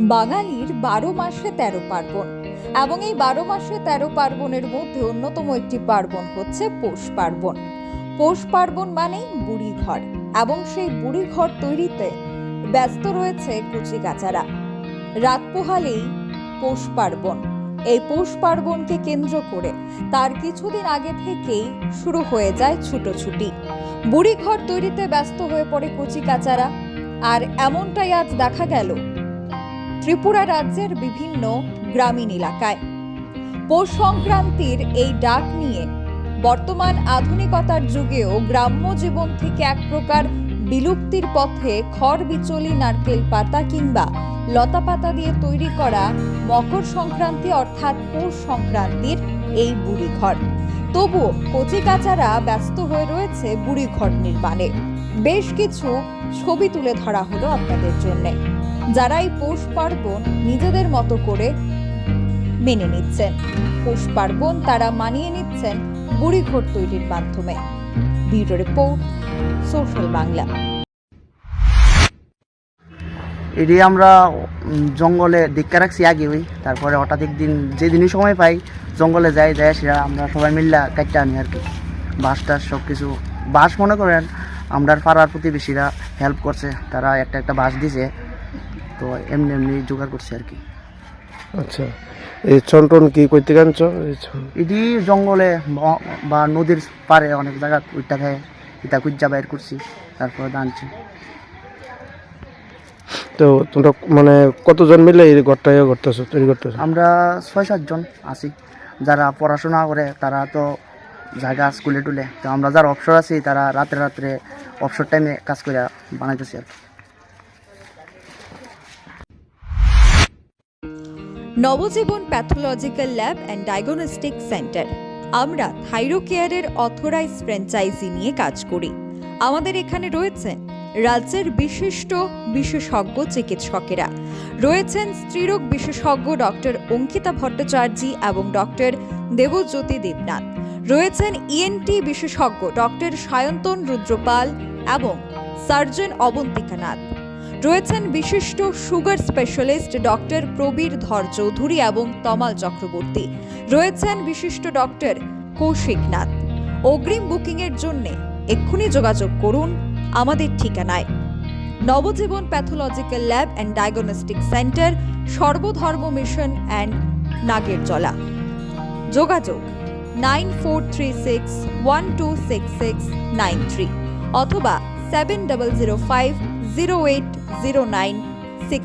বাঙালির বারো মাসে তেরো পার্বণ। এবং এই বারো মাসে তেরো পার্বণের মধ্যে অন্যতম একটি পার্বণ হচ্ছে পৌষ পার্বণ। পৌষ পার্বণ মানেই বুড়ি ঘর। এবং সেই বুড়ি ঘর তৈরিতে ব্যস্ত রয়েছে কুচিকাচারা রাত পোহালেই পৌষ পার্বণ। এই পৌষ পার্বণকে কেন্দ্র করে তার কিছুদিন আগে থেকেই শুরু হয়ে যায় ছুটোছুটি। বুড়ি ঘর তৈরিতে ব্যস্ত হয়ে পড়ে কুচিকাচারা আর এমনটাই আজ দেখা গেল ত্রিপুরা রাজ্যের বিভিন্ন গ্রামীণ এলাকায়। পৌষ সংক্রান্তির এই ডাক নিয়ে বর্তমান আধুনিকতার যুগেও গ্রাম্য জীবন থেকে এক প্রকার বিলুপ্তির পথে খড় বিচলি, নারকেল পাতা কিংবা লতা পাতা দিয়ে তৈরি করা মকর সংক্রান্তি অর্থাৎ পৌষ সংক্রান্তির এই বুড়ি ঘর তবুও কচিকাচারা ব্যস্ত হয়ে রয়েছে বুড়ি ঘর নির্মাণে। বেশ কিছু ছবি তুলে ধরা হলো আপনাদের জন্যে। যারা এই পৌষ পার্বণ নিজেদের মতো করে মেনে নিচ্ছেন। পৌষ পার্বণ তারা মানিয়ে নিচ্ছেন বুড়ি ঘর তৈরির মাধ্যমে। Bureau report, social Bangla. এটি আমরা জঙ্গলে দীক্ষা রাখছি আগে ওই, তারপরে হঠাৎ একদিন যেদিনই সময় পাই, জঙ্গলে যাই যাই সেটা আমরা সবাই মিল্লা কাটতে আনি আর কি। বাঁশ টাস সব কিছু বাঁশ মনে করেন আমরা পাড়ার প্রতিবেশীরা হেল্প করছে, তারা একটা একটা বাঁশ দিছে। তো এমনি এমনি জোগাড় করছে আর কি। আচ্ছা এই চন্টন কি কইতে গানছ এটি জঙ্গলে বা নদীর পাড়ে অনেক জায়গা ওইটা খায় এটা কুজ্জা বাইর করছি তারপরে দানছি তো তোমরা মানে কতজন মিলে এই ঘরটা ইয়ে করতেছো তৈরি করতেছো? আমরা ছয় সাতজন আছি। যারা পড়াশোনা করে তারা তো জায়গা স্কুলে টুলে। তো আমরা যারা অবসর আছি তারা রাত্রে রাত্রে অবসর টাইমে কাজ করে বানাইতেছি আর কি। Nabajiban pathological lab and diagnostic centre. আমরা থাইরোকেয়ারের অথরাইজ ফ্র্যাঞ্চাইজি নিয়ে কাজ করি। আমাদের এখানে রয়েছেন রাজ্যের বিশিষ্ট বিশেষজ্ঞ চিকিৎসকেরা। রয়েছেন স্ত্রীরোগ বিশেষজ্ঞ ডক্টর অঙ্কিতা ভট্টাচার্য এবং ডক্টর দেবজ্যোতি দেবনাথ। রয়েছেন ইএনটি বিশেষজ্ঞ ডক্টর সায়ন্তন রুদ্রপাল এবং সার্জন অবন্তিকা নাথ রয়েছেন বিশিষ্ট সুগার স্পেশালিস্ট ডক্টর প্রবীর ধর চৌধুরী এবং তমাল চক্রবর্তী। রয়েছেন বিশিষ্ট ডক্টর কৌশিক নাথ। অগ্রিম বুকিংয়ের জন্য এক্ষুনি যোগাযোগ করুন আমাদের ঠিকানায়। Nabajiban pathological lab and diagnostic centre, Sarbadharma mission and Nagerjala. যোগাযোগ nine four three six one two six six nine three অথবা seven double zero five zero eight zero nine